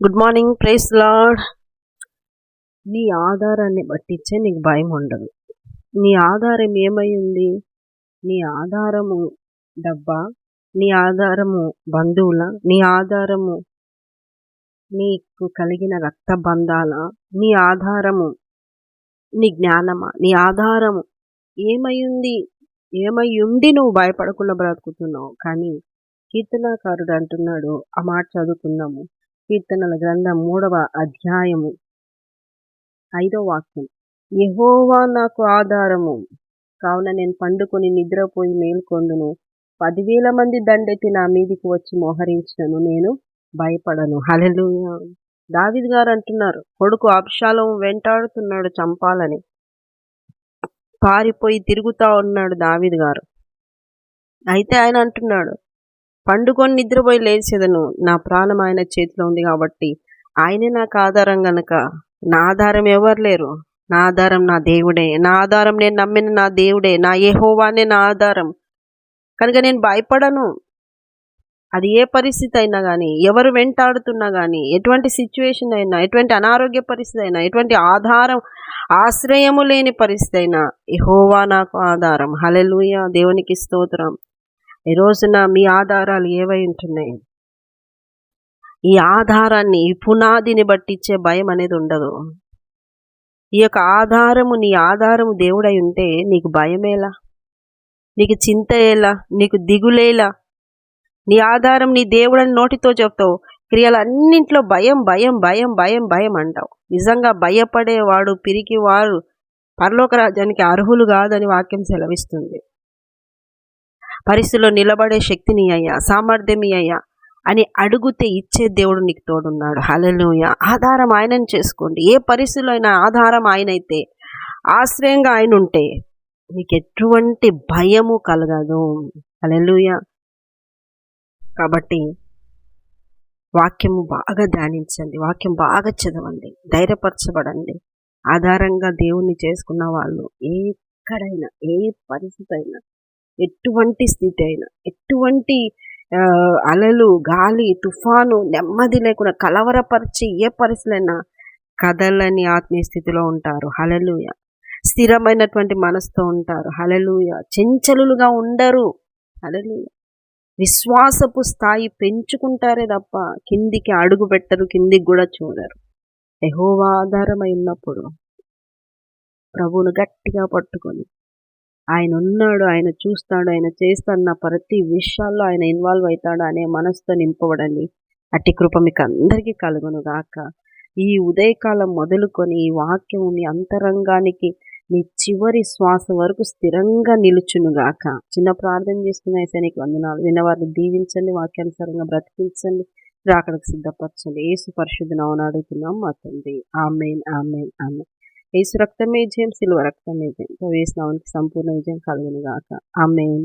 Good morning price lord నీ ఆధారాన్ని బట్టిచ్చే నీకు భయం ఉండదు. నీ ఆధారం ఏమై ఉంది? నీ ఆధారము డబ్బా? నీ ఆధారము బంధువుల? నీ ఆధారము నీకు కలిగిన రక్త బంధాల నీ ఆధారము నీ జ్ఞానమా? నీ ఆధారము ఏమయ్యుంది ఉంది? ఏమై ఉండి నువ్వు భయపడకుండా బ్రతుకుతున్నావు? కానీ కీర్తనాకారుడు అంటున్నాడు ఆ మాట చదువుకున్నాము కీర్తనల గ్రంథం మూడవ అధ్యాయము. ఐదో వాక్యం. యహోవా నాకు ఆధారము. కావున నేను పండుకొని నిద్రపోయి మేల్కొందును. పదివేల మంది దండెత్తి నా మీదికి వచ్చి మోహరించినను నేను భయపడను. హలెలు దావిద్ గారు అంటున్నారు కొడుకు అప్షాలం వెంటాడుతున్నాడు చంపాలని. పారిపోయి తిరుగుతా ఉన్నాడు దావిద్ గారు. అయితే ఆయన అంటున్నాడు పండుకొని నిద్రపోయి లేచేదను. నా ప్రాణం ఆయన చేతిలో ఉంది కాబట్టి ఆయనే నాకు ఆధారం గనక. నా ఆధారం ఎవరు లేరు? నా ఆధారం నా దేవుడే. నా ఆధారం నేను నమ్మిన నా దేవుడే. నా ఏహోవానే నా ఆధారం. కనుక నేను భయపడను. అది ఏ పరిస్థితి అయినా కానీ ఎవరు వెంటాడుతున్నా కానీ ఎటువంటి సిచ్యువేషన్ అయినా ఎటువంటి అనారోగ్య పరిస్థితి అయినా ఎటువంటి ఆధారం ఆశ్రయము లేని పరిస్థితి అయినా యహోవా నాకు ఆధారం. హలెలుయ దేవునికి స్తోత్రం. ఈ రోజున మీ ఆధారాలు ఏవై ఉంటున్నాయి? ఈ ఆధారాన్ని ఈ పునాదిని బట్టిచ్చే భయం అనేది ఉండదు. ఈ యొక్క ఆధారము నీ ఆధారము దేవుడై ఉంటే నీకు భయమేలా నీకు చింత ఎలా? నీకు దిగులేలా నీ ఆధారం నీ దేవుడని నోటితో చెప్తావు. క్రియలన్నింట్లో భయం భయం భయం భయం భయం అంటావు. నిజంగా భయపడేవాడు పిరికివారు పరలోక రాజ్యానికి అర్హులు కాదని వాక్యం సెలవిస్తుంది. పరిస్థితిలో నిలబడే శక్తిని అయ్యా సామర్థ్యమి అయ్యా అని అడుగుతే ఇచ్చే దేవుడు నీకు తోడున్నాడు. హలలోయ ఆధారం ఆయనని చేసుకోండి. ఏ పరిస్థితిలో అయినా ఆధారం ఆయనైతే ఆశ్రయంగా ఆయన ఉంటే నీకు ఎటువంటి భయము కలగదు. హలలుయ కాబట్టి వాక్యము బాగా ధ్యానించండి. వాక్యం బాగా చదవండి. ధైర్యపరచబడండి. ఆధారంగా దేవుణ్ణి చేసుకున్న వాళ్ళు ఎక్కడైనా ఏ పరిస్థితి అయినా ఎటువంటి స్థితి అయినా ఎటువంటి అలలు గాలి తుఫాను నెమ్మది లేకుండా కలవరపరిచి ఏ పరిస్థితులైనా కదలని ఆత్మీయ స్థితిలో ఉంటారు. హలలుయ స్థిరమైనటువంటి మనసుతో ఉంటారు. హలలుయ చెంచలుగా ఉండరు. హలలుయ విశ్వాసపు స్థాయి పెంచుకుంటారే తప్ప కిందికి అడుగు పెట్టరు కిందికి కూడా చూడరు. ఎహోవా ఆధారమై ఉన్నప్పుడు ప్రభువును గట్టిగా పట్టుకొని ఆయన ఉన్నాడు ఆయన చూస్తాడు ఆయన చేస్తాడు ప్రతి విషయాల్లో ఆయన ఇన్వాల్వ్ అవుతాడు అనే మనసుతో నింపబడండి. అట్టి కృప మీకు అందరికీ కలుగును గాక. ఈ ఉదయకాలం మొదలుకొని ఈ వాక్యం మీ అంతరంగానికి మీ చివరి శ్వాస వరకు స్థిరంగా నిలుచునుగాక చిన్న ప్రార్థన చేసుకున్న ఐసానికి వందనాలు. విన్నవారిని దీవించండి వాక్యానుసారంగా బ్రతికించండి రాకడకు సిద్ధపరచండి. ఏసు పరిశుద్ధ నవనాడుతున్నాం మా తండ్రి. Amen amen amen. యేసు రక్తమే జయం సిల్వ రక్తమే జయం. వేసినవానికి సంపూర్ణ విజయం కలుగునుగాక. ఆమెన్.